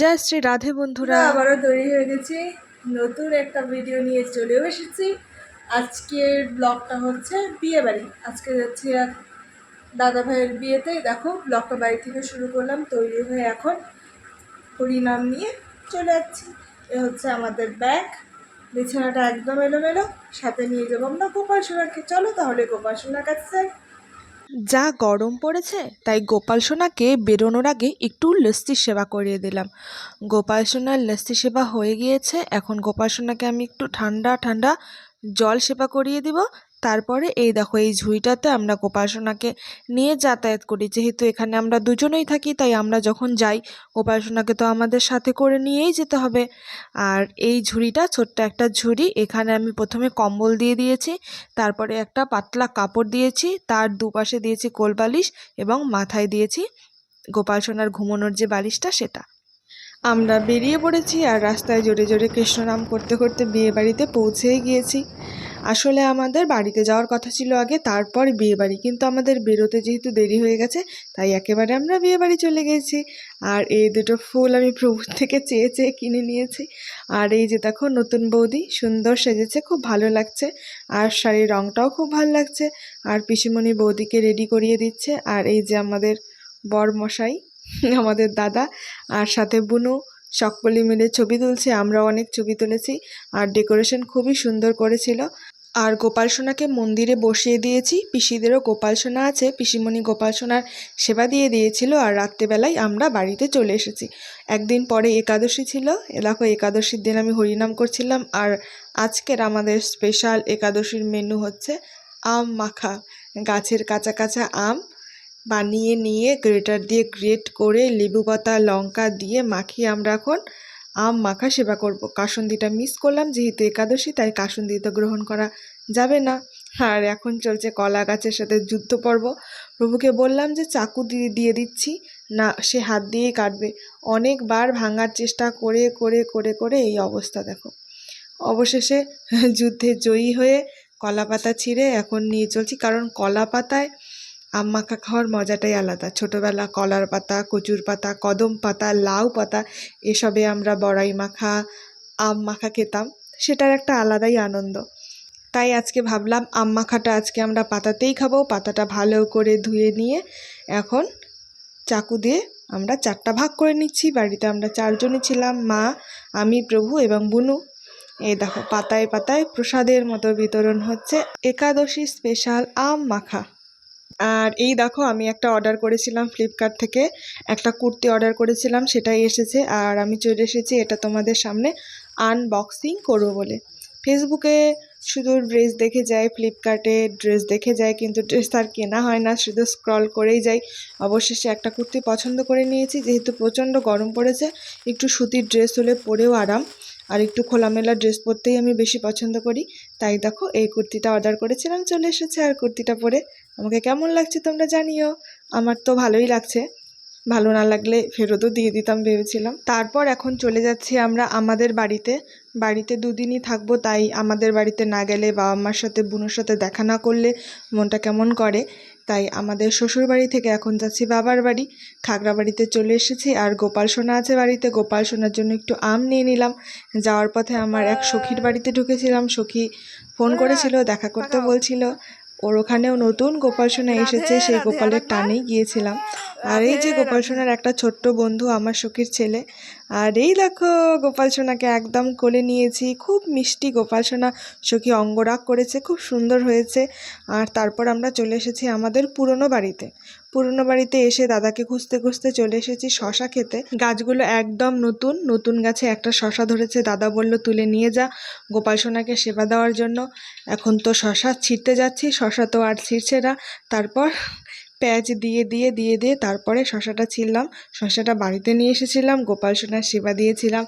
জয় শ্রী রাধে বন্ধুরা। আবারও তৈরি হয়ে গেছি। নতুন একটা ভিডিও নিয়ে চলেও এসেছি। আজকের ব্লগটা হচ্ছে বিয়ে বাড়ি। আজকে যাচ্ছি এক দাদা ভাইয়ের বিয়েতে, দেখো ব্লগটা বাড়ি থেকে শুরু করলাম, তৈরি হয়ে এখন হরিনাম নিয়ে চলে যাচ্ছি। এ হচ্ছে আমাদের ব্যাগ বিছানাটা একদম এলোমেলো। সাথে নিয়ে যাব আমরা গোপাল সোনাকে। চলো তাহলে গোপাল সোনার কাছে যা গরম পড়েছে, তাই গোপাল সোনাকে বেরোনোর আগে একটু লস্যি সেবা করিয়ে দিলাম। গোপাল সোনার লস্যি সেবা হয়ে গিয়েছে, এখন গোপাল সোনাকে আমি একটু ঠান্ডা ঠান্ডা জল সেবা করিয়ে দিব। তারপরে এই দেখো, এই ঝুড়িটাতে আমরা গোপাল সোনাকে নিয়ে যাতায়াত করি। যেহেতু এখানে আমরা দুজনেই থাকি, তাই আমরা যখন যাই গোপাল সোনাকে তো আমাদের সাথে করে নিয়েই যেতে হবে। আর এই ঝুড়িটা, ছোট্ট একটা ঝুড়ি, এখানে আমি প্রথমে কম্বল দিয়ে দিয়েছি, তারপরে একটা পাতলা কাপড় দিয়েছি, তার দুপাশে দিয়েছি কোলবালিশ এবং মাথায় দিয়েছি গোপাল সোনার ঘুমোনোর যে বালিশটা, সেটা। আমরা বেরিয়ে পড়েছি আর রাস্তায় জোরে জোরে কৃষ্ণনাম করতে করতে বিয়ে বাড়িতে পৌঁছেই গিয়েছি। আসলে আমাদের বাড়িতে যাওয়ার কথা ছিল আগে, তারপর বিয়ে বাড়ি। কিন্তু আমাদের বেরোতে যেহেতু দেরি হয়ে গেছে, তাই একেবারে আমরা বিয়ে বাড়ি চলে গেছি। আর এই দুটো ফুল আমি প্রভুর থেকে চেয়ে চেয়ে কিনে নিয়েছি। আর এই যে দেখো, নতুন বৌদি, সুন্দর সেজেছে, খুব ভালো লাগছে। আর শাড়ির রঙটাও খুব ভালো লাগছে। আর পিসিমণি বৌদিকে রেডি করিয়ে দিচ্ছে। আর এই যে আমাদের বর মশাই আমাদের দাদা আর সাথে বুনু সকলি মিলে ছবি তুলছে আমরাও অনেক ছবি তুলেছি আর ডেকোরেশন খুবই সুন্দর করেছিল। আর গোপাল সোনাকে মন্দিরে বসিয়ে দিয়েছি, পিসিদেরও গোপাল সোনা আছে, পিসিমণি গোপাল সোনার সেবা দিয়ে দিয়েছিল আর রাত্রেবেলায় আমরা বাড়িতে চলে এসেছি। একদিন পরে একাদশী ছিল, এ দেখো একাদশীর দিন আমি হরিনাম করছিলাম আর আজকের আমাদের স্পেশাল একাদশীর মেনু হচ্ছে আম মাখা, গাছের কাঁচা কাঁচা আম বানিয়ে নিয়ে গ্রেটার দিয়ে গ্রেট করে লেবু পাতা, লঙ্কা দিয়ে মাখিয়ে আমরা এখন আম মাখা সেবা করব। কাসুন্দিটা মিস করলাম, যেহেতু একাদশী, তাই কাসুন্দি তো গ্রহণ করা যাবে না। আর এখন চলছে কলা গাছের সাথে যুদ্ধ পর্ব। প্রভুকে বললাম যে চাকু দিয়ে দিয়ে দিচ্ছি। না, সে হাত দিয়েই কাটবে। অনেকবার ভাঙার চেষ্টা করে করে করে করে এই অবস্থা দেখো। অবশেষে যুদ্ধে জয়ী হয়ে কলা পাতা ছিঁড়ে এখন নিয়ে চলছি। কারণ কলা পাতায় আম মাখা খাওয়ার মজাটাই আলাদা। ছোটোবেলা কলার পাতা, কচুর পাতা, কদম পাতা, লাউ পাতা, এসবে আমরা বড়াই মাখা, আম মাখা খেতাম। সেটার একটা আলাদাই আনন্দ। তাই আজকে ভাবলাম আম মাখাটা আজকে আমরা পাতাতেই খাব। পাতাটা ভালো করে ধুয়ে নিয়ে এখন চাকু দিয়ে আমরা চারটা ভাগ করে নিচ্ছি। বাড়িতে আমরা চারজনই ছিলাম, মা, আমি, প্রভু এবং বুনু। এই দেখো, পাতায় পাতায় প্রসাদের মতো বিতরণ হচ্ছে। একাদশী স্পেশাল আম মাখা। আর এই দেখো, আমি একটা অর্ডার করেছিলাম ফ্লিপকার্ট থেকে। একটা কুর্তি অর্ডার করেছিলাম, সেটাই এসেছে। আর আমি চলে এসেছি, এটা তোমাদের সামনে আনবক্সিং করব বলে। ফেসবুকে শুধু ড্রেস দেখে যায় ফ্লিপকার্টে ড্রেস দেখে যায়, কিন্তু ড্রেস আর কেনা হয় না, শুধু স্ক্রল করেই যাই। অবশেষে একটা কুর্তি পছন্দ করে নিয়েছি, যেহেতু প্রচণ্ড গরম পড়েছে, একটু সুতির ড্রেস হলে পরেও আরাম। আর একটু খোলামেলা ড্রেস পরতেই আমি বেশি পছন্দ করি। তাই দেখো, এই কুর্তিটা অর্ডার করেছিলাম, চলে এসেছে আর কুর্তিটা পরে। আমাকে কেমন লাগছে তোমরা জানিও। আমার তো ভালোই লাগছে। ভালো না লাগলে ফেরতও দিয়ে দিতাম ভেবেছিলাম। তারপর এখন চলে যাচ্ছি আমরা আমাদের বাড়িতে। বাড়িতে দুদিনই থাকব, তাই আমাদের বাড়িতে না গেলে বাবা মার সাথে, বোনের সাথে দেখা না করলে মনটা কেমন করে। তাই আমাদের শ্বশুর বাড়ি থেকে এখন যাচ্ছি বাবার বাড়ি। খাগড়া বাড়িতে চলে এসেছি আর গোপাল সোনা আছে বাড়িতে। গোপাল সোনার জন্য একটু আম নিয়ে নিলাম। যাওয়ার পথে আমার এক সখীর বাড়িতে ঢুকেছিলাম। সখী ফোন করেছিল, দেখা করতে বলছিল। ওর ওখানেও নতুন গোপাল সোনা এসেছে সেই গোপালের টানেই গিয়েছিলাম। আর এই যে গোপাল সোনার একটা ছোট্ট বন্ধু আমার সখীর ছেলে। আর এই দেখো গোপাল সোনাকে একদম কোলে নিয়েছি। খুব মিষ্টি গোপাল সোনা সখী অঙ্গরাগ করেছে খুব সুন্দর হয়েছে। আর তারপর আমরা চলে এসেছি আমাদের পুরনো বাড়িতে। পুরনো বাড়িতে এসে দাদাকে খুঁজতে খুঁজতে চলে এসেছি শশা খেতে। গাছগুলো একদম নতুন নতুন গাছে একটা শশা ধরেছে। দাদা বলল, তুলে নিয়ে যা গোপাল সোনাকে সেবা দেওয়ার জন্য। এখন তো শশা ছিঁড়তে যাচ্ছি, শশা তো আর ছিঁড়ছে না। তারপর পেঁয়াজ দিয়ে দিয়ে দিয়ে দিয়ে তারপরে শশাটা ছিললাম। শশাটা বাড়িতে নিয়ে এসেছিলাম, গোপাল সোনার সেবা দিয়েছিলাম।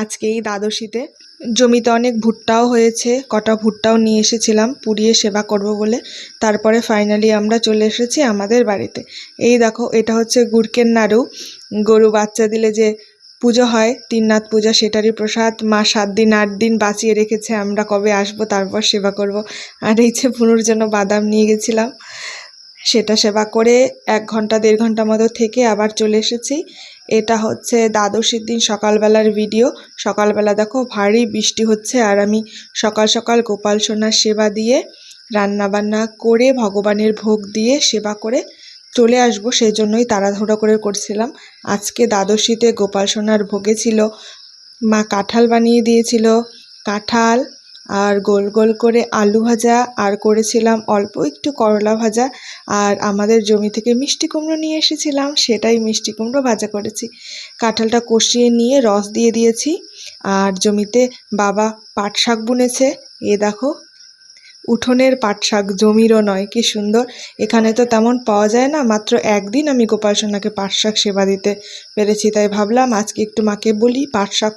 আজকে এই দ্বাদশীতে জমিতে অনেক ভুট্টাও হয়েছে, কটা ভুট্টাও নিয়ে এসেছিলাম, পুড়িয়ে সেবা করব বলে। তারপরে ফাইনালি আমরা চলে এসেছি আমাদের বাড়িতে। এই দেখো, এটা হচ্ছে গুড়কের নাড়ু। গরু বাচ্চা দিলে যে পুজো হয়, তিননাথ পূজা সেটারই প্রসাদ। মা সাত দিন, আট দিন বাঁচিয়ে রেখেছে, আমরা কবে আসব, তারপর সেবা করব। আর এই যে পুনুর জন্য বাদাম নিয়ে গেছিলাম। সেটা সেবা করে এক ঘণ্টা, দেড় ঘণ্টা মতো থেকে আবার চলে এসেছি। এটা হচ্ছে দ্বাদশীর দিন সকালবেলার ভিডিও সকালবেলা দেখো ভারী বৃষ্টি হচ্ছে আর আমি সকাল সকাল গোপাল সোনার সেবা দিয়ে রান্না বান্না করে ভগবানের ভোগ দিয়ে সেবা করে চলে আসব। সেই জন্যই তাড়াহুড়ো করে করছিলাম। আজকে দ্বাদশীতে গোপাল সোনার ভোগে ছিল, মা কাঁঠাল বানিয়ে দিয়েছিল। কাঁঠাল আর গোল গোল করে আলু ভাজা আর করেছিলাম অল্প একটু করলা ভাজা। আর আমাদের জমি থেকে মিষ্টি কুমড়ো নিয়ে এসেছিলাম, সেটাই মিষ্টি কুমড়ো ভাজা করেছি। কাঁঠালটা কষিয়ে নিয়ে রস দিয়ে দিয়েছি। আর জমিতে বাবা পাট শাক বুনেছে। এ দেখো, উঠোনের পাট শাক জমিরও নয়, কি সুন্দর। এখানে তো তেমন পাওয়া যায় না, মাত্র একদিন আমি গোপাল সোনাকে পাট শাক সেবা দিতে পেরেছি। তাই ভাবলাম আজকে একটু মাকে বলি, পাট শাক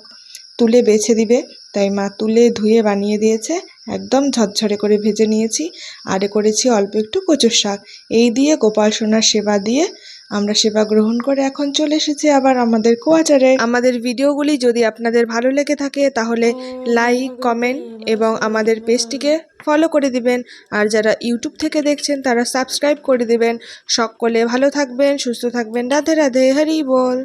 তুলে বেছে দিবে। তাই মা তুলে ধুয়ে বানিয়ে দিয়েছে। একদম ঝরঝরে করে ভেজে নিয়েছি। আর করেছি অল্প একটু কচুর শাক। এই দিয়ে গোপাল সোনার সেবা দিয়ে আমরা সেবা গ্রহণ করে এখন চলে এসেছি আবার আমাদের কোয়াচারে। আমাদের ভিডিওগুলি যদি আপনাদের ভালো লেগে থাকে তাহলে লাইক, কমেন্ট এবং আমাদের পেজটিকে ফলো করে দিবেন। আর যারা ইউটিউব থেকে দেখছেন তারা সাবস্ক্রাইব করে দিবেন। সকলে ভালো থাকবেন, সুস্থ থাকবেন। রাধে রাধে, হরি বল।